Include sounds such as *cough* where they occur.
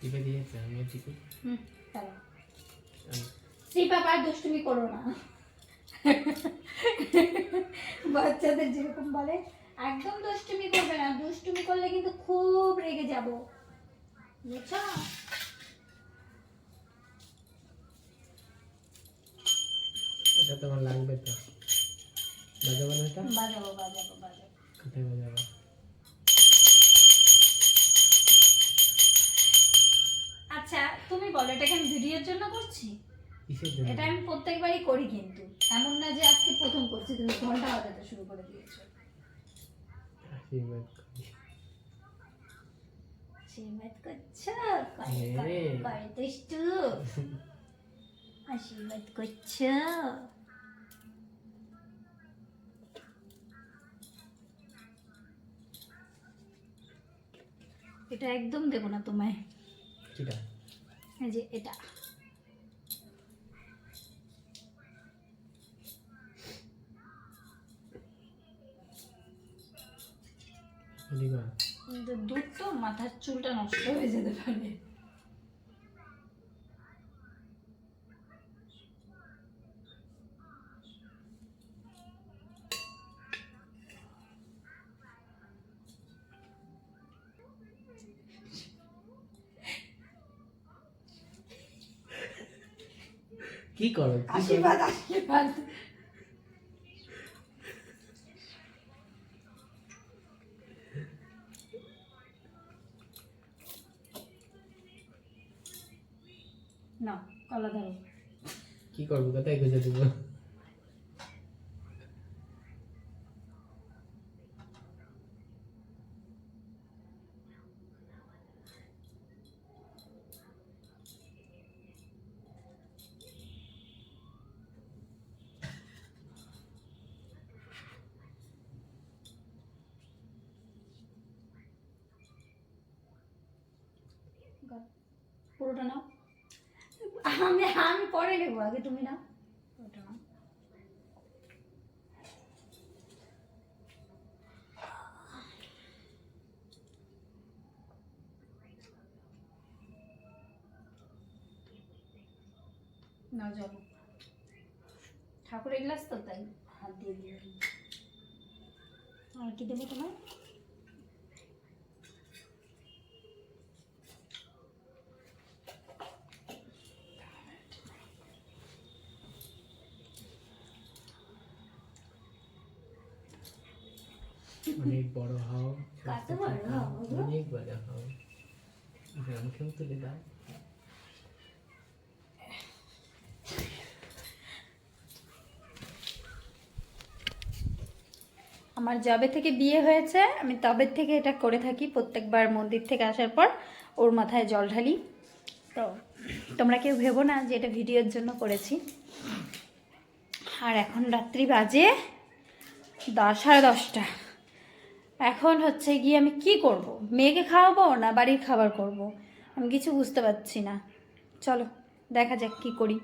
টিপে দিয়েছে আমি টিপি হুম চলো দুষ্টুমি করো না। বাচ্চাদের যেরকম বলে একদম দুষ্টুমি করবে না। দুষ্টুমি করলে কিন্তু খুব রেগে যাব। বুঝছ? এটা তোমার লাগবে তো। বাজাবো না এটা? বাজাবো বাজাবো বাজাবো। কোথায় বাজাবো? ভিডিওর জন্য করছি? এটা আমি প্রত্যেকবারই করি কিন্তু। এমন না যে আজকে প্রথম করছি তুমি ঘণ্টা বাজাতে শুরু করে দিয়েছ। আশীর্বাদ করছ? হ্যাঁ। দুষ্টু। *laughs* আশীর্বাদ করছ? এটা একদম দেবো না তোমায়। এই যে এটা। দুধ তো মাথার চুলটা নষ্ট হয়ে যেতে পারে। কি করো? কি করো? আশীর্বাদ আশীর্বাদ। না কলা ধরো। কি করব কোথায় গুজে দেবো? পুরোটা নাও। আমি আমি পরে নেব আগে তুমি নাও। নাও যাব ঠাকুরের গ্লাস তো তাই। হাত দিয়ে দিয়ে আর কি দেবো তোমার অনেক বড় হও কত বড় হও অনেক বড় হও। আমাকেও তুলে দাও। আমার যবে থেকে বিয়ে হয়েছে আমি তবে থেকে এটা করে থাকি প্রত্যেকবার মন্দির থেকে আসার পর ওর মাথায় জল ঢালি। তো তোমরা কেউ ভেবো না যে এটা ভিডিওর জন্য করেছি। আর এখন রাত্রি বাজে দশ সাড়ে দশটা। এখন হচ্ছে গিয়ে আমি কি করব? মেয়েকে খাওয়াবো না বাড়ির খাবার করব? আমি কিছু বুঝতে পারছি না। চলো, দেখা যাক কি করি।